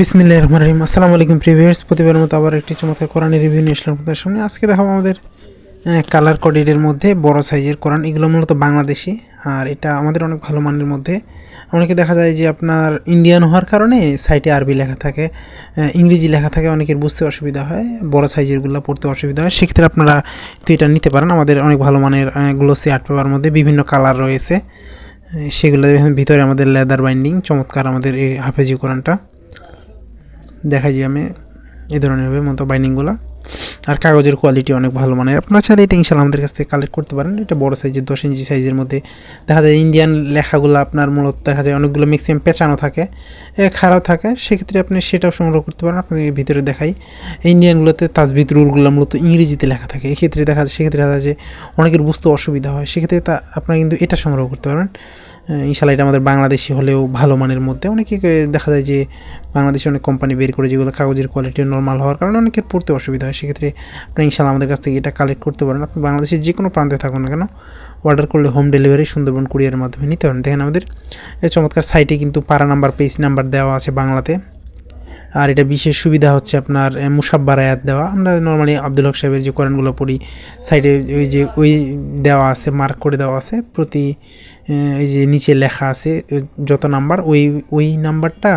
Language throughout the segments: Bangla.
বিসমিল্লাহ রহমান রহিম। আসসালামু আলাইকুম প্রিভিয়ার্স প্রতিবার মতো আবার একটি চমৎকার কোরআনের রিভিউ নিয়ে আসলাম আপনাদের সামনে। আজকে দেখাবো আমাদের কালার কোডেডের মধ্যে বড় সাইজের কোরআন। এগুলো মূলত বাংলাদেশি, আর এটা আমাদের অনেক ভালো মানের মধ্যে। অনেকে দেখা যায় যে আপনার ইন্ডিয়ান হওয়ার কারণে সাইটে আরবি লেখা থাকে ইংরেজি লেখা থাকে, অনেকের বুঝতে অসুবিধা হয়, বড় সাইজেরগুলো পড়তে অসুবিধা হয়। সেক্ষেত্রে আপনারা তো এটা নিতে পারেন। আমাদের অনেক ভালো মানের গ্লোসি আর্ট পেপার মধ্যে বিভিন্ন কালার রয়েছে। সেগুলো ভিতরে আমাদের লেদার বাইন্ডিং চমৎকার আমাদের এই হাফেজি কোরআনটা। দেখাই যে আমি এই ধরনের হবে মতো বাইন্ডিংগুলো আর কাগজের কোয়ালিটি অনেক ভালো মানে আপনারা চাইলে এটা ইনশাল্লাহ আমাদের কাছ থেকে কালেক্ট করতে পারেন। এটা বড় সাইজের দশ ইঞ্চি সাইজের মধ্যে। দেখা যায় ইন্ডিয়ান লেখাগুলো আপনার মূলত দেখা যায় অনেকগুলো ম্যাক্সিমাম পেঁচানো থাকে খারাপ থাকে। সেক্ষেত্রে আপনি সেটাও সংগ্রহ করতে পারেন। আপনাদের ভিতরে দেখাই। ইন্ডিয়ানগুলোতে তাজবিদ রুলগুলো মূলত ইংরেজিতে লেখা থাকে। এক্ষেত্রে দেখা যায় সেক্ষেত্রে দেখা যায় অনেকের বুঝতে অসুবিধা হয়। সেক্ষেত্রে তা, আপনারা কিন্তু এটা সংগ্রহ করতে পারেন ইনশাল্লাহ এটা আমাদের বাংলাদেশি হলেও ভালো মানের মধ্যে। অনেকে দেখা যায় যে বাংলাদেশে অনেক কোম্পানি বের করে যেগুলো কাগজের কোয়ালিটি নর্মাল হওয়ার কারণে অনেকের পড়তে অসুবিধা হয়। সেক্ষেত্রে আপনি ইনশাল্লাহ আমাদের কাছ থেকে এটা কালেক্ট করতে পারেন। আপনি বাংলাদেশের যে কোনো প্রান্তে থাকুন না কেন অর্ডার করলে হোম ডেলিভারি সুন্দরবন কুরিয়ারের মাধ্যমে নিতে পারেন। দেখেন আমাদের চমৎকার সাইটে কিন্তু পাড়া নাম্বার পেজ নাম্বার দেওয়া আছে বাংলাতে। আর এটা বিশেষ সুবিধা হচ্ছে আপনার মুসাব্বার আয়াত দেওয়া। আমরা নর্মালি আব্দুল হক সাহেবের যে কোরআনগুলো পড়ি সাইডে ওই যে ওই দেওয়া আছে মার্ক করে দেওয়া আছে, প্রতি এই যে নিচে লেখা আছে যত নাম্বার ওই ওই নাম্বারটা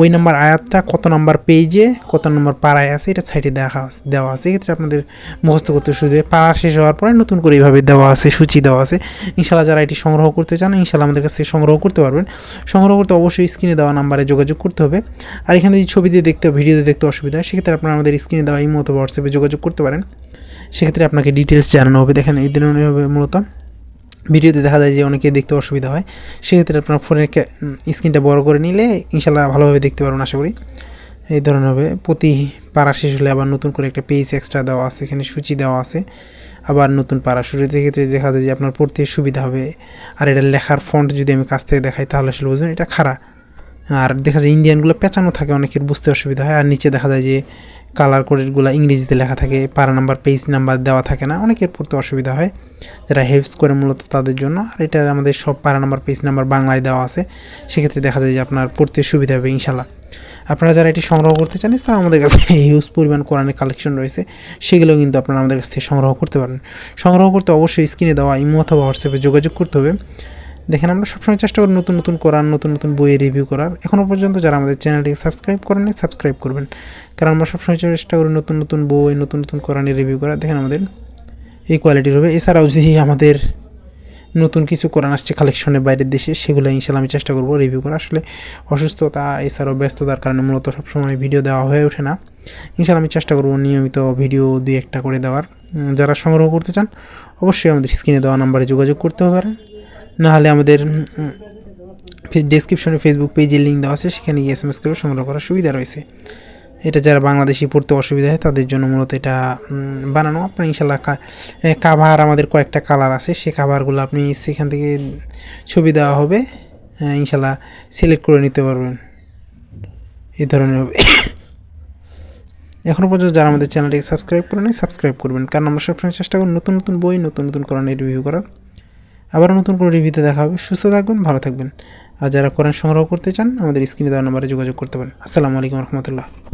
ওই নাম্বার আয়াতটা কত নাম্বার পেজে, কত নাম্বার পাড়ায় আছে, এটা সাইডে দেখা দেওয়া আছে। এক্ষেত্রে আপনাদের মুখস্থ করতে সুবিধা। পাড়া শেষ হওয়ার পরে নতুন করে এইভাবে দেওয়া আছে, সূচি দেওয়া আছে। ইনশাল্লাহ যারা এটি সংগ্রহ করতে চান ইনশাল্লাহ আমাদের কাছ সংগ্রহ করতে পারবেন। সংগ্রহ করতে অবশ্যই স্ক্রিনে দেওয়া নাম্বারে যোগাযোগ করতে হবে। আর এখানে যদি ছবি দিয়ে দেখতে ভিডিওতে দেখতে অসুবিধা হয়, সেক্ষেত্রে আপনারা আমাদের স্ক্রিনে দেওয়া এই মতো হোয়াটসঅ্যাপে যোগাযোগ করতে পারেন। সেক্ষেত্রে আপনাকে ডিটেলস জানানো হবে। দেখেন, এই ধরনের হবে মূলত। ভিডিওতে দেখা যায় যে অনেকে দেখতে অসুবিধা হয়, সেক্ষেত্রে আপনার ফোনের স্ক্রিনটা বড় করে নিলে ইনশাল্লাহ ভালোভাবে দেখতে পারবেন আশা করি। এই ধরনের হবে। প্রতি পাড়া শেষ হলে আবার নতুন করে একটা পেজ এক্সট্রা দেওয়া আছে, এখানে সূচি দেওয়া আছে। আবার নতুন পাড়া শুরু ক্ষেত্রে দেখা যায় যে আপনার পড়তে সুবিধা হবে। আর এটা লেখার ফন্ট যদি আমি কাছ থেকে দেখাই তাহলে আসলে বুঝবেন, এটা খারাপ আর দেখা যায় ইন্ডিয়ানগুলো পেঁচানো থাকে, অনেকের বুঝতে অসুবিধা হয়। আর নিচে দেখা যায় যে কালার কোডেরগুলো ইংরেজিতে লেখা থাকে, পারা নাম্বার পেজ নাম্বার দেওয়া থাকে না। অনেকের পড়তে অসুবিধা হয়, যারা হেল্পস করে মূলত তাদের জন্য। আর এটা আমাদের সব পারা নাম্বার পেজ নাম্বার বাংলায় দেওয়া আছে। সেক্ষেত্রে দেখা যায় যে আপনার পড়তে সুবিধা হবে ইনশাল্লাহ আপনারা যারা এটি সংগ্রহ করতে চান, তারা আমাদের কাছে হিউজ পরিমাণ কোরআনের কালেকশন রয়েছে। সেগুলো কিন্তু আপনারা আমাদের কাছ থেকে সংগ্রহ করতে পারেন। সংগ্রহ করতে অবশ্যই স্ক্রিনে দেওয়া ইমো অথবা হোয়াটসঅ্যাপে যোগাযোগ করতে হবে। দেখেন, আমরা সবসময় চেষ্টা করি নতুন নতুন কোরআন নতুন নতুন বইয়ের রিভিউ করার। এখনও পর্যন্ত যারা আমাদের চ্যানেলটিকে সাবস্ক্রাইব করেন সাবস্ক্রাইব করবেন। কারণ আমরা সবসময় চেষ্টা করি নতুন নতুন বই, নতুন নতুন কোরআনের রিভিউ করা। দেখেন, আমাদের এই কোয়ালিটির হবে। এছাড়াও যে আমাদের নতুন কিছু কোরআন আসছে কালেকশনের বাইরের দেশে, সেগুলো ইনশাল্লাহ আমি চেষ্টা করব রিভিউ করা আসলে অসুস্থতা, এছাড়াও ব্যস্ততার কারণে মূলত সবসময় ভিডিও দেওয়া হয়ে ওঠে না। ইনশাল্লাহ আমি চেষ্টা করব নিয়মিত ভিডিও দুই একটা করে দেওয়ার। যারা সংগ্রহ করতে চান, অবশ্যই আমাদের স্ক্রিনে দেওয়া নাম্বারে যোগাযোগ করতে পারেন। নাহলে আমাদের ডেসক্রিপশনে ফেসবুক পেজে লিঙ্ক দেওয়া আছে, সেখানে গিয়ে এস এম এস করে সংগ্রহ করার সুবিধা রয়েছে। এটা যারা বাংলাদেশি পড়তে অসুবিধা হয়, তাদের জন্য মূলত এটা বানানো। আপনার ইনশাল্লাহ কাভার আমাদের কয়েকটা কালার আছে, সে কাভারগুলো আপনি সেখান থেকে ছবি দেওয়া হবে ইনশাল্লাহ সিলেক্ট করে নিতে পারবেন। এই ধরনের হবে। এখনও পর্যন্ত যারা আমাদের চ্যানেলটিকে সাবস্ক্রাইব করে নেয় সাবস্ক্রাইব করবেন, কারণ আমরা সবসময় চেষ্টা করি নতুন নতুন বই, নতুন নতুন কোরআনের রিভিউ করার। আবার নতুন কোনো রিভিউতে দেখা হবে। সুস্থ থাকবেন, ভালো থাকবেন। আর যারা কোরআন সংগ্রহ করতে চান, আমাদের স্ক্রিনে দেওয়ার নম্বরে যোগাযোগ করতে পারেন। আসসালামু আলাইকুম রহমতুল্লাহ।